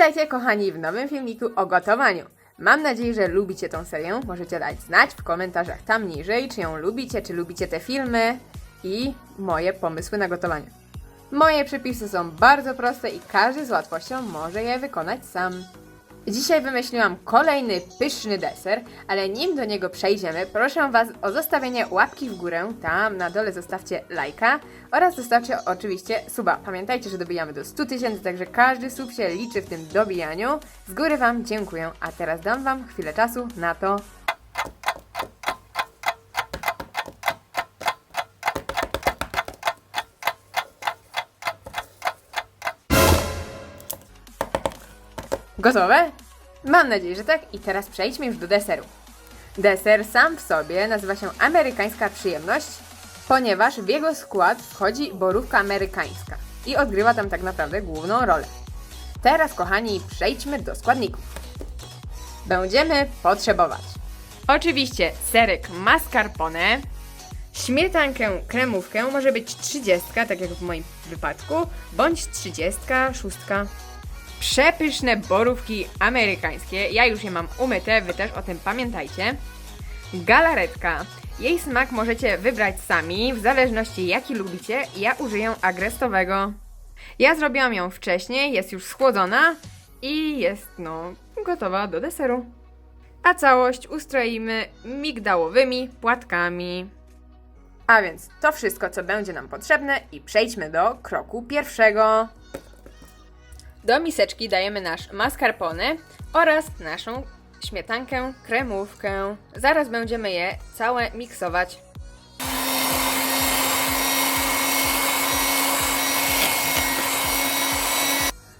Witajcie kochani w nowym filmiku o gotowaniu. Mam nadzieję, że lubicie tą serię. Możecie dać znać w komentarzach tam niżej, czy ją lubicie, czy lubicie te filmy i moje pomysły na gotowanie. Moje przepisy są bardzo proste i każdy z łatwością może je wykonać sam. Dzisiaj wymyśliłam kolejny pyszny deser, ale nim do niego przejdziemy, proszę Was o zostawienie łapki w górę, tam na dole zostawcie lajka oraz zostawcie oczywiście suba. Pamiętajcie, że dobijamy do 100 tysięcy, także każdy sub się liczy w tym dobijaniu. Z góry Wam dziękuję, a teraz dam Wam chwilę czasu na to. Gotowe? Mam nadzieję, że tak. I teraz przejdźmy już do deseru. Deser sam w sobie nazywa się amerykańska przyjemność, ponieważ w jego skład wchodzi borówka amerykańska i odgrywa tam tak naprawdę główną rolę. Teraz, kochani, przejdźmy do składników. Będziemy potrzebować oczywiście serek mascarpone, śmietankę kremówkę, może być 30, tak jak w moim wypadku, bądź 36. Przepyszne borówki amerykańskie. Ja już je mam umyte, wy też o tym pamiętajcie. Galaretka. Jej smak możecie wybrać sami, w zależności jaki lubicie. Ja użyję agrestowego. Ja zrobiłam ją wcześniej, jest już schłodzona i jest no gotowa do deseru. A całość ustroimy migdałowymi płatkami. A więc to wszystko, co będzie nam potrzebne i przejdźmy do kroku pierwszego. Do miseczki dajemy nasz mascarpone oraz naszą śmietankę, kremówkę. Zaraz będziemy je całe miksować.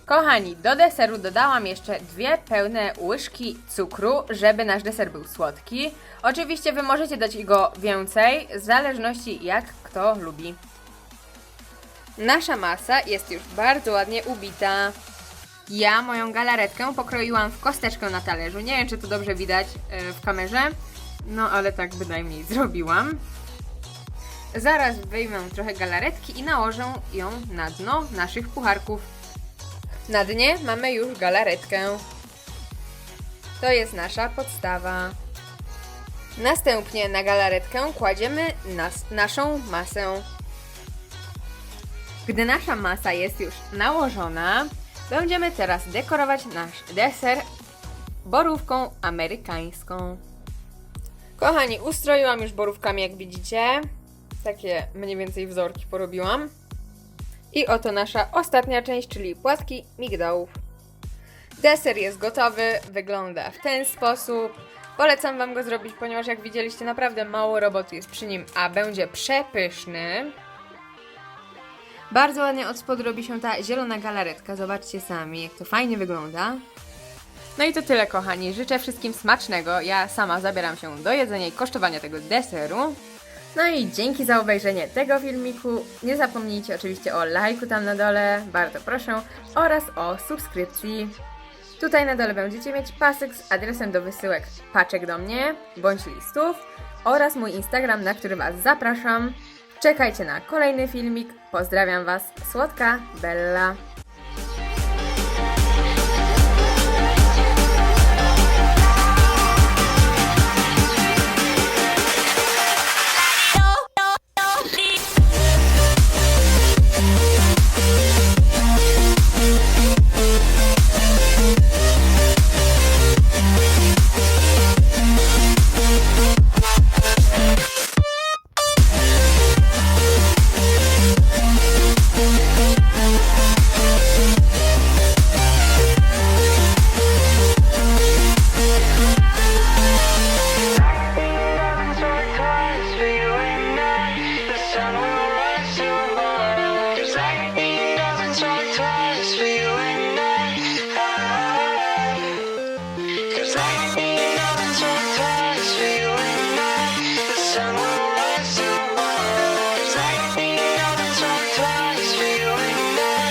Kochani, do deseru dodałam jeszcze dwie pełne łyżki cukru, żeby nasz deser był słodki. Oczywiście Wy możecie dać go więcej, w zależności jak kto lubi. Nasza masa jest już bardzo ładnie ubita. Ja moją galaretkę pokroiłam w kosteczkę na talerzu. Nie wiem, czy to dobrze widać e, w kamerze, no ale tak bynajmniej zrobiłam. Zaraz wyjmę trochę galaretki i nałożę ją na dno naszych pucharków. Na dnie mamy już galaretkę. To jest nasza podstawa. Następnie na galaretkę kładziemy nas, naszą masę. Gdy nasza masa jest już nałożona, będziemy teraz dekorować nasz deser borówką amerykańską. Kochani, ustroiłam już borówkami, jak widzicie. Takie mniej więcej wzorki porobiłam. I oto nasza ostatnia część, czyli płatki migdałów. Deser jest gotowy, wygląda w ten sposób. Polecam Wam go zrobić, ponieważ jak widzieliście, naprawdę mało roboty jest przy nim, a będzie przepyszny. Bardzo ładnie od spodu robi się ta zielona galaretka. Zobaczcie sami, jak to fajnie wygląda. No i to tyle, kochani. Życzę wszystkim smacznego. Ja sama zabieram się do jedzenia i kosztowania tego deseru. No i dzięki za obejrzenie tego filmiku. Nie zapomnijcie oczywiście o lajku tam na dole, bardzo proszę, oraz o subskrypcji. Tutaj na dole będziecie mieć pasek z adresem do wysyłek paczek do mnie, bądź listów oraz mój Instagram, na który Was zapraszam. Czekajcie na kolejny filmik. Pozdrawiam Was, słodka Bella.